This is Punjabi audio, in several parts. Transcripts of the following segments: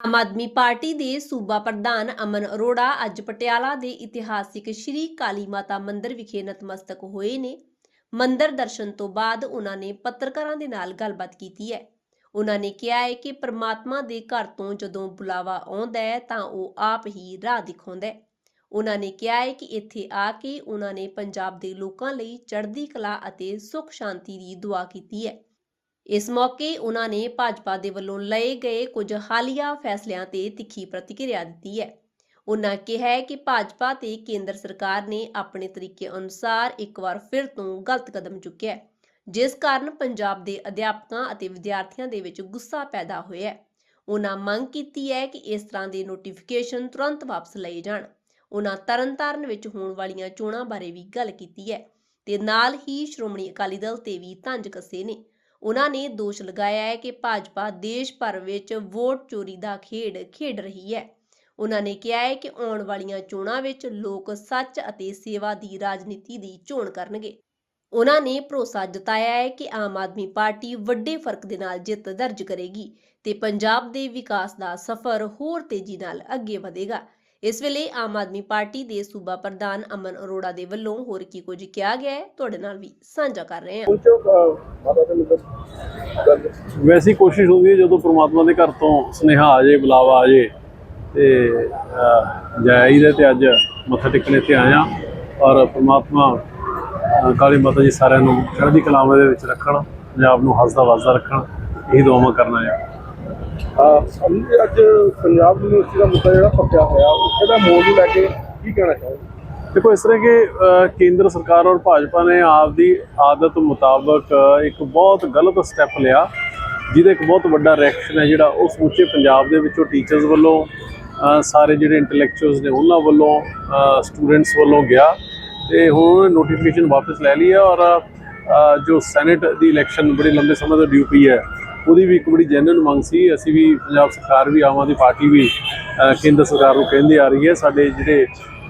ਆਮ ਆਦਮੀ ਪਾਰਟੀ ਦੇ ਸੂਬਾ ਪ੍ਰਧਾਨ ਅਮਨ ਅਰੋੜਾ ਅੱਜ ਪਟਿਆਲਾ ਦੇ ਇਤਿਹਾਸਿਕ ਸ਼੍ਰੀ ਕਾਲੀ ਮਾਤਾ ਮੰਦਿਰ ਵਿਖੇ ਨਤਮਸਤਕ ਹੋਏ ਨੇ। ਮੰਦਿਰ ਦਰਸ਼ਨ ਤੋਂ ਬਾਅਦ ਉਹਨਾਂ ਨੇ ਪੱਤਰਕਾਰਾਂ ਦੇ ਨਾਲ ਗੱਲਬਾਤ ਕੀਤੀ ਹੈ। ਉਹਨਾਂ ਨੇ ਕਿਹਾ ਹੈ ਕਿ ਪ੍ਰਮਾਤਮਾ ਦੇ ਘਰ ਤੋਂ ਜਦੋਂ ਬੁਲਾਵਾ ਆਉਂਦਾ ਹੈ ਤਾਂ ਉਹ ਆਪ ਹੀ ਰਾਹ ਦਿਖਾਉਂਦਾ ਹੈ। ਉਹਨਾਂ ਨੇ ਕਿਹਾ ਹੈ ਕਿ ਇੱਥੇ ਆ ਕੇ ਉਹਨਾਂ ਨੇ ਪੰਜਾਬ ਦੇ ਲੋਕਾਂ ਲਈ ਚੜ੍ਹਦੀ ਕਲਾ ਅਤੇ ਸੁੱਖ ਸ਼ਾਂਤੀ ਦੀ ਦੁਆ ਕੀਤੀ ਹੈ। ਇਸ ਮੌਕੇ ਉਹਨਾਂ ਨੇ ਭਾਜਪਾ ਦੇ ਵੱਲੋਂ ਲਏ ਗਏ ਕੁਝ ਹਾਲੀਆ ਫੈਸਲਿਆਂ ਤੇ ਤਿੱਖੀ ਪ੍ਰਤੀਕਿਰਿਆ ਦਿੱਤੀ ਹੈ। ਉਹਨਾਂ ਕਿਹਾ ਹੈ ਕਿ ਭਾਜਪਾ ਤੇ ਕੇਂਦਰ ਸਰਕਾਰ ਨੇ ਆਪਣੇ ਤਰੀਕੇ ਅਨੁਸਾਰ ਇੱਕ ਵਾਰ ਫਿਰ ਤੋਂ ਗਲਤ ਕਦਮ ਚੁੱਕਿਆ ਹੈ, ਜਿਸ ਕਾਰਨ ਪੰਜਾਬ ਦੇ ਅਧਿਆਪਕਾਂ ਅਤੇ ਵਿਦਿਆਰਥੀਆਂ ਦੇ ਵਿੱਚ ਗੁੱਸਾ ਪੈਦਾ ਹੋਇਆ ਹੈ। ਉਹਨਾਂ ਮੰਗ ਕੀਤੀ ਹੈ ਕਿ ਇਸ ਤਰ੍ਹਾਂ ਦੇ ਨੋਟੀਫਿਕੇਸ਼ਨ ਤੁਰੰਤ ਵਾਪਸ ਲਏ ਜਾਣ। ਉਹਨਾਂ ਤਰਨਤਾਰਨ ਵਿੱਚ ਹੋਣ ਵਾਲੀਆਂ ਚੋਣਾਂ ਬਾਰੇ ਵੀ ਗੱਲ ਕੀਤੀ ਹੈ ਤੇ ਨਾਲ ਹੀ ਸ਼੍ਰੋਮਣੀ ਅਕਾਲੀ ਦਲ ਤੇ ਵੀ ਤੰਜ ਕੱਸੇ ਨੇ। ਉਹਨਾਂ ਨੇ ਦੋਸ਼ ਲਗਾਇਆ ਹੈ ਕਿ ਭਾਜਪਾ ਦੇਸ਼ ਭਰ ਵਿੱਚ ਵੋਟ ਚੋਰੀ ਦਾ ਖੇਡ ਖੇਡ ਰਹੀ ਹੈ। ਉਹਨਾਂ ਨੇ ਕਿਹਾ ਹੈ ਕਿ ਆਉਣ ਵਾਲੀਆਂ ਚੋਣਾਂ ਵਿੱਚ ਲੋਕ ਸੱਚ ਅਤੇ ਸੇਵਾ ਦੀ ਰਾਜਨੀਤੀ ਦੀ ਚੋਣ ਕਰਨਗੇ। ਉਹਨਾਂ ਨੇ ਭਰੋਸਾ ਜਤਾਇਆ ਹੈ ਕਿ ਆਮ ਆਦਮੀ ਪਾਰਟੀ ਵੱਡੇ ਫ਼ਰਕ ਦੇ ਨਾਲ ਜਿੱਤ ਦਰਜ ਕਰੇਗੀ ਤੇ ਪੰਜਾਬ ਦੇ ਵਿਕਾਸ ਦਾ ਸਫ਼ਰ ਹੋਰ ਤੇਜ਼ੀ ਨਾਲ ਅੱਗੇ ਵਧੇਗਾ। ਇਸ ਵੇਲੇ ਆਮ ਆਦਮੀ ਪਾਰਟੀ ਦੇ ਸੂਬਾ ਪ੍ਰਧਾਨ ਅਮਨ ਅਰੋੜਾ ਦੇ ਵੱਲੋਂ ਹੋਰ ਕੀ ਕੁਝ ਕਿਹਾ ਗਿਆ ਹੈ ਤੁਹਾਡੇ ਨਾਲ ਵੀ ਸਾਂਝਾ ਕਰ ਰਹੇ ਹਾਂ। ਵੈਸੀ ਕੋਸ਼ਿਸ਼ ਹੁੰਦੀ ਹੈ ਜਦੋਂ ਪ੍ਰਮਾਤਮਾ ਦੇ ਘਰ ਤੋਂ ਸੁਨੇਹਾ ਆ ਜੇ ਬੁਲਾਵਾ ਆ ਜੇ ਤੇ ਜਾਈ ਦੇ ਤੇ ਅੱਜ ਮੱਥਾ ਟੇਕਣੇ ਤੇ ਆਇਆ ਔਰ ਪ੍ਰਮਾਤਮਾ ਕਾਲੀ ਮਾਤਾ ਜੀ ਸਾਰਿਆਂ ਨੂੰ ਚੜ੍ਹਦੀ ਕਲਾਵਾਂ ਦੇ ਵਿੱਚ ਰੱਖਣ ਪੰਜਾਬ ਨੂੰ ਹੱਸਦਾ ਵਸਦਾ ਰੱਖਣ ਇਹੀ ਦੁਆਵਾਂ ਕਰਨਾ ਹੈ। ਅ, ਜੀ, ਅੱਜ ਪੰਜਾਬ ਯੂਨੀਵਰਸਿਟੀ ਦਾ ਮੁੱਦਾ ਜਿਹੜਾ ਪੱਕਿਆ ਹੋਇਆ ਉਹਦਾ ਮੋੜ ਨੂੰ ਲੈ ਕੇ ਕੀ ਕਹਿਣਾ ਚਾਹੋਗੇ? ਦੇਖੋ ਇਸ ਤਰ੍ਹਾਂ ਕਿ ਅਹ, ਕੇਂਦਰ ਸਰਕਾਰ ਔਰ ਭਾਜਪਾ ਨੇ ਆਪਦੀ ਆਦਤ ਮੁਤਾਬਕ ਇੱਕ ਬਹੁਤ ਗਲਤ ਸਟੈਪ ਲਿਆ ਜਿਹਦਾ ਇੱਕ ਬਹੁਤ ਵੱਡਾ ਰਿਐਕਸ਼ਨ ਹੈ ਜਿਹੜਾ ਉਹ ਸਮੁੱਚੇ ਪੰਜਾਬ ਦੇ ਵਿੱਚੋਂ ਟੀਚਰਸ ਵੱਲੋਂ ਸਾਰੇ ਜਿਹੜੇ ਇੰਟੈਲੈਕਚੁਅਲਸ ਨੇ ਉਹਨਾਂ ਵੱਲੋਂ ਸਟੂਡੈਂਟਸ ਵੱਲੋਂ ਗਿਆ ਤੇ ਹੁਣ ਨੋਟੀਫਿਕੇਸ਼ਨ ਵਾਪਸ ਲੈ ਲਈ ਹੈ ਔਰ ਜੋ ਸੈਨੇਟ ਦੀ ਇਲੈਕਸ਼ਨ ਬੜੇ ਲੰਬੇ ਸਮੇਂ ਤੋਂ ਡਿਊ ਪਈ ਹੈ ਉਹਦੀ ਵੀ ਇੱਕ ਬੜੀ ਜੈਨੂਇਨ ਮੰਗ ਸੀ। ਅਸੀਂ ਵੀ ਪੰਜਾਬ ਸਰਕਾਰ ਵੀ ਆਮ ਆਦਮੀ ਪਾਰਟੀ ਵੀ ਕੇਂਦਰ ਸਰਕਾਰ ਨੂੰ ਕਹਿੰਦੇ ਆ ਰਹੀ ਹੈ। ਸਾਡੇ ਜਿਹੜੇ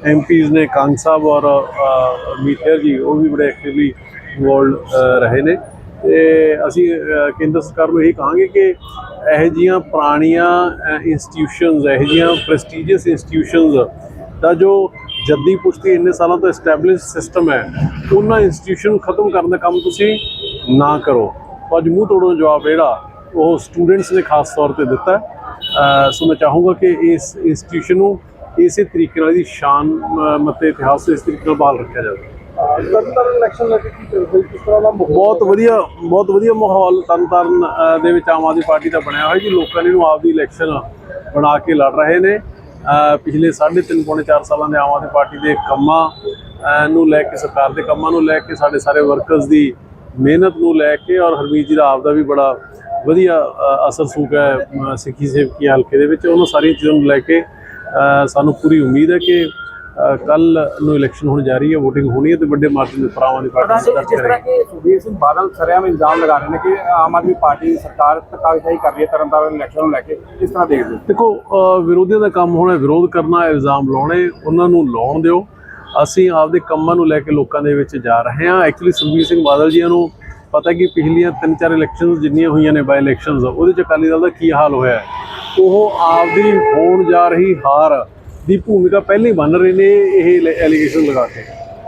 ਐਮਪੀਜ਼ ਨੇ ਕਾਂਗ ਸਾਹਿਬ ਔਰ ਅਹ, ਜੀ ਉਹ ਵੀ ਬੜੇ ਐਕਟਿਵਲੀ ਇਨਵੋਲਡ ਰਹੇ ਨੇ। ਤੇ ਅਸੀਂ ਕੇਂਦਰ ਸਰਕਾਰ ਨੂੰ ਇਹ ਕਹਾਂਗੇ ਕਿ ਇਹੋ ਜੀਆਂ ਪੁਰਾਣੀਆਂ ਇੰਸਟੀਟਿਊਸ਼ਨਸ ਇਹੋ ਜੀਆਂ ਪ੍ਰੈਸਟੀਜੀਅਸ ਇੰਸਟੀਟਿਊਸ਼ਨਸ ਦਾ ਜੋ ਜੱਦੀ ਪੁਸ਼ਤੀ ਇੰਨੇ ਸਾਲਾਂ ਤੋਂ ਐਸਟੈਬਲਿਸ਼ ਸਿਸਟਮ ਹੈ ਉਹਨਾਂ ਇੰਸਟੀਟਿਊਸ਼ਨ ਨੂੰ ਖਤਮ ਕਰਨ ਦਾ ਕੰਮ ਤੁਸੀਂ ਨਾ ਕਰੋ। ਅੱਜ ਮੂੰਹ ਤੋੜੋ ਜਵਾਬ ਜਿਹੜਾ ਉਹ ਸਟੂਡੈਂਟਸ ਨੇ ਖਾਸ ਤੌਰ ਤੇ ਦਿੱਤਾ ਸੋ ਮੈਂ ਚਾਹੂੰਗਾ ਕਿ ਇਸ ਇੰਸਟੀਟਿਊਸ਼ਨ ਨੂੰ ਇਸੇ ਤਰੀਕੇ ਨਾਲ ਦੀ ਸ਼ਾਨ ਮਤੇ ਇਤਿਹਾਸ ਇਸ ਤਰੀਕੇ ਨਾਲ ਬਹਾਲ ਰੱਖਿਆ ਜਾਵੇ। ਤਰਨਤਾਰਨ ਇਲੈਕਸ਼ਨ ਲੈ ਕੇ ਕੀ ਕਰਦੇ ਕਿਸ ਤਰ੍ਹਾਂ ਦਾ ਮਾਹੌਲ ਬਹੁਤ ਵਧੀਆ ਬਹੁਤ ਵਧੀਆ ਮਾਹੌਲ ਤਰਨਤਾਰਨ ਦੇ ਵਿੱਚ ਆਮ ਆਦਮੀ ਪਾਰਟੀ ਦਾ ਬਣਿਆ ਹੋਇਆ ਜੀ। ਲੋਕਾਂ ਨੇ ਇਹਨੂੰ ਆਪਦੀ ਇਲੈਕਸ਼ਨ ਬਣਾ ਕੇ ਲੜ ਰਹੇ ਨੇ। ਪਿਛਲੇ 3.5 ਪੌਣੇ 4 ਸਾਲਾਂ ਦੇ ਆਮ ਆਦਮੀ ਪਾਰਟੀ ਦੇ ਕੰਮਾਂ ਨੂੰ ਲੈ ਕੇ ਸਰਕਾਰ ਦੇ ਕੰਮਾਂ ਨੂੰ ਲੈ ਕੇ ਸਾਡੇ ਸਾਰੇ ਵਰਕਰਸ ਦੀ ਮਿਹਨਤ ਨੂੰ ਲੈ ਕੇ ਔਰ ਹਰਮੀਤ ਜੀ ਦਾ ਆਪਦਾ ਵੀ ਬੜਾ ਵਧੀਆ ਅਸਰ ਸੂਕ ਹੈ ਸਿੱਖੀ ਸੇਵਕੀ ਹਲਕੇ ਦੇ ਵਿੱਚ। ਉਹਨਾਂ ਸਾਰੀਆਂ ਚੀਜ਼ਾਂ ਨੂੰ ਲੈ ਕੇ ਸਾਨੂੰ ਪੂਰੀ ਉਮੀਦ ਹੈ ਕਿ ਕੱਲ ਨੂੰ ਇਲੈਕਸ਼ਨ ਹੋਣ ਜਾ ਰਹੀ ਹੈ VOTING ਹੋਣੀ ਹੈ ਤੇ ਵੱਡੇ ਮਾਰਜਨ ਦੇ ਪਰਾਵਾਂ ਦੀ ਪਾਰਟੀ ਸਰਕਾਰ ਜਿਸ ਤਰ੍ਹਾਂ ਕਿ ਸੁਖਬੀਰ ਸਿੰਘ ਬਾਦਲ ਸਰਿਆਮ ਇਲਜ਼ਾਮ ਲਗਾ ਰਹੇ ਨੇ ਕਿ ਆਮ ਆਦਮੀ ਪਾਰਟੀ ਸਰਕਾਰ ਧੱਕਾਸ਼ਾਹੀ ਕਰ ਰਹੀ ਹੈ ਤਰਨਤਾਰਨ ਇਲੈਕਸ਼ਨ ਨੂੰ ਲੈ ਕੇ। ਕਿਸ ਤਰ੍ਹਾਂ ਦੇਖਦੇ ਹੋ? ਦੇਖੋ ਵਿਰੋਧੀਆਂ ਦਾ ਕੰਮ ਹੋਣਾ ਵਿਰੋਧ ਕਰਨਾ ਇਲਜ਼ਾਮ ਲਾਉਣੇ ਉਹਨਾਂ ਨੂੰ ਲਾਉਣ ਦਿਓ। ਅਸੀਂ ਆਪਦੇ ਕੰਮਾਂ ਨੂੰ ਲੈ ਕੇ ਲੋਕਾਂ ਦੇ ਵਿੱਚ ਜਾ ਰਹੇ ਹਾਂ। ਐਕਚੁਅਲੀ ਸੁਖਬੀਰ ਸਿੰਘ ਬਾਦਲ ਜੀਆਂ ਨੂੰ ਪਤਾ ਕਿ ਪਿਛਲੀਆਂ ਤਿੰਨ ਚਾਰ ਇਲੈਕਸ਼ਨਸ ਜਿੰਨੀਆਂ ਹੋਈਆਂ ਨੇ ਬਾਈ ਇਲੈਕਸ਼ਨਸ ਉਹਦੇ ਚ ਅਕਾਲੀ ਦਲ ਦਾ ਕੀ ਹਾਲ ਹੋਇਆ। ਉਹ ਆਪਦੀ ਹੋਣ ਜਾ ਰਹੀ ਹਾਰ ਦੀ ਭੂਮਿਕਾ ਪਹਿਲਾਂ ਹੀ ਬਣ ਰਹੇ ਨੇ ਇਹ ਐਲੀਗੇਸ਼ਨ ਲਗਾ ਕੇ।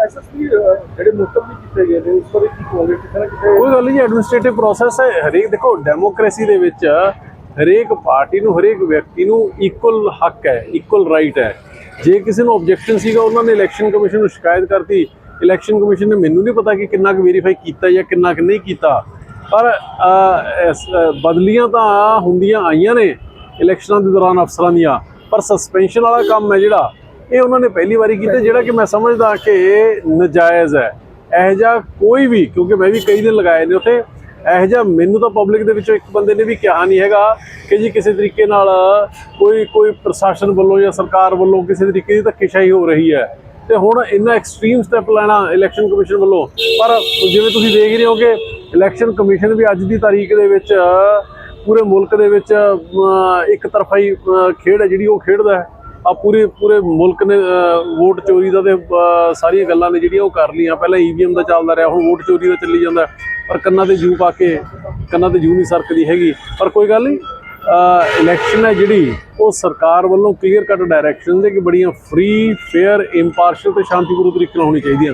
ਐਸਐਸਪੀ ਜਿਹੜੇ ਮੁਸਤਫ ਵੀ ਕੀਤੇ ਗਏ ਨੇ ਉਸ ਬਾਰੇ ਕੀ ਕਹੋਗੇ? ਕਿਤੇ ਨਾ ਕਿਤੇ ਕੋਈ ਗੱਲ ਨਹੀਂ ਐਡਮਿਨਿਸਟ੍ਰੇਟਿਵ ਪ੍ਰੋਸੈਸ ਹੈ। ਹਰੇਕ ਦੇਖੋ ਡੈਮੋਕ੍ਰੇਸੀ ਦੇ ਵਿੱਚ ਹਰੇਕ ਪਾਰਟੀ ਨੂੰ ਹਰੇਕ ਵਿਅਕਤੀ ਨੂੰ ਇਕੁਅਲ ਹੱਕ ਹੈ ਇਕੁਅਲ ਰਾਈਟ ਹੈ। ਜੇ ਕਿਸੇ ਨੂੰ ਆਬਜੈਕਸ਼ਨ ਸੀਗਾ, ਉਹਨਾਂ ਨੇ ਇਲੈਕਸ਼ਨ ਕਮਿਸ਼ਨ ਨੂੰ ਸ਼ਿਕਾਇਤ ਕਰਤੀ। ਇਲੈਕਸ਼ਨ ਕਮਿਸ਼ਨ ਨੇ ਮੈਨੂੰ ਨਹੀਂ ਪਤਾ ਕਿ ਕਿੰਨਾ ਕੁ ਵੈਰੀਫਾਈ ਕੀਤਾ ਜਾਂ ਕਿੰਨਾ ਕੁ ਨਹੀਂ ਕੀਤਾ। ਪਰ ਬਦਲੀਆਂ ਤਾਂ ਹੁੰਦੀਆਂ ਆਈਆਂ ਨੇ ਇਲੈਕਸ਼ਨਾਂ ਦੇ ਦੌਰਾਨ ਅਫਸਰਾਂ ਦੀਆਂ। ਪਰ ਸਸਪੈਂਸ਼ਨ ਵਾਲਾ ਕੰਮ ਹੈ ਜਿਹੜਾ, ਇਹ ਉਹਨਾਂ ਨੇ ਪਹਿਲੀ ਵਾਰੀ ਕੀਤਾ, ਜਿਹੜਾ ਕਿ ਮੈਂ ਸਮਝਦਾ ਕਿ ਨਜਾਇਜ਼ ਹੈ। ਇਹੋ ਜਿਹਾ ਕੋਈ ਵੀ, ਕਿਉਂਕਿ ਮੈਂ ਵੀ ਕਈ ਦਿਨ ਲਗਾਏ ਨੇ ਉੱਥੇ, ਇਹੋ ਜਿਹਾ ਮੈਨੂੰ ਤਾਂ ਪਬਲਿਕ ਦੇ ਵਿੱਚੋਂ ਇੱਕ ਬੰਦੇ ਨੇ ਵੀ ਕਿਹਾ ਨਹੀਂ ਹੈਗਾ। ਕਿ ਜੀ ਕਿਸੇ ਤਰੀਕੇ ਨਾਲ ਕੋਈ ਕੋਈ ਪ੍ਰਸ਼ਾਸਨ ਵੱਲੋਂ ਜਾਂ ਸਰਕਾਰ ਵੱਲੋਂ ਕਿਸੇ ਤਰੀਕੇ ਦੀ ਧੱਕੇਸ਼ਾਹੀ ਹੋ ਰਹੀ ਹੈ। ਤੇ ਹੁਣ ਇੰਨਾ ਐਕਸਟ੍ਰੀਮ ਸਟੈਪ ਲੈਣਾ ਇਲੈਕਸ਼ਨ ਕਮਿਸ਼ਨ ਵੱਲੋਂ। ਪਰ ਜਿਵੇਂ ਤੁਸੀਂ ਦੇਖ ਰਹੇ ਹੋ ਕਿ ਇਲੈਕਸ਼ਨ ਕਮਿਸ਼ਨ ਵੀ ਅੱਜ ਦੀ ਤਾਰੀਖ ਦੇ ਵਿੱਚ, ਪੂਰੇ ਮੁਲਕ ਦੇ ਵਿੱਚ ਇੱਕ ਤਰਫਾ ਹੀ ਖੇਡ ਹੈ, ਜਿਹੜੀ ਉਹ ਖੇਡਦਾ ਹੈ। ਆ ਪੂਰੇ ਪੂਰੇ ਮੁਲਕ ਨੇ ਵੋਟ ਚੋਰੀ ਦਾ ਤੇ ਸਾਰੀਆਂ ਗੱਲਾਂ ਨੇ ਜਿਹੜੀਆਂ ਉਹ ਕਰ ਲਈਆਂ। ਪਹਿਲਾਂ ਈਵੀਐਮ ਦਾ ਚੱਲਦਾ ਰਿਹਾ, ਹੁਣ ਵੋਟ ਚੋਰੀ ਦਾ ਚੱਲੀ ਜਾਂਦਾ। ਪਰ ਕੰਨਾਂ ਤੇ ਜੂ ਪਾ ਕੇ, ਕੰਨਾਂ ਤੇ ਜੂ ਨਹੀਂ ਸਰਕਦੀ ਹੈਗੀ। ਪਰ ਕੋਈ ਗੱਲ ਨਹੀਂ ਇਲੈਕਸ਼ਨ ਹੈ ਜਿਹੜੀ, ਉਹ ਸਰਕਾਰ ਵੱਲੋਂ ਕਲੀਅਰ ਕੱਟ ਡਾਇਰੈਕਸ਼ਨ ਦੇ ਕਿ ਬੜੀਆਂ ਫ੍ਰੀ ਫੇਅਰ ਇੰਪਾਰਸ਼ਲ ਤੇ ਸ਼ਾਂਤੀਪੂਰਨ ਤਰੀਕੇ ਨਾਲ ਹੋਣੀ ਚਾਹੀਦੀ ਹੈ।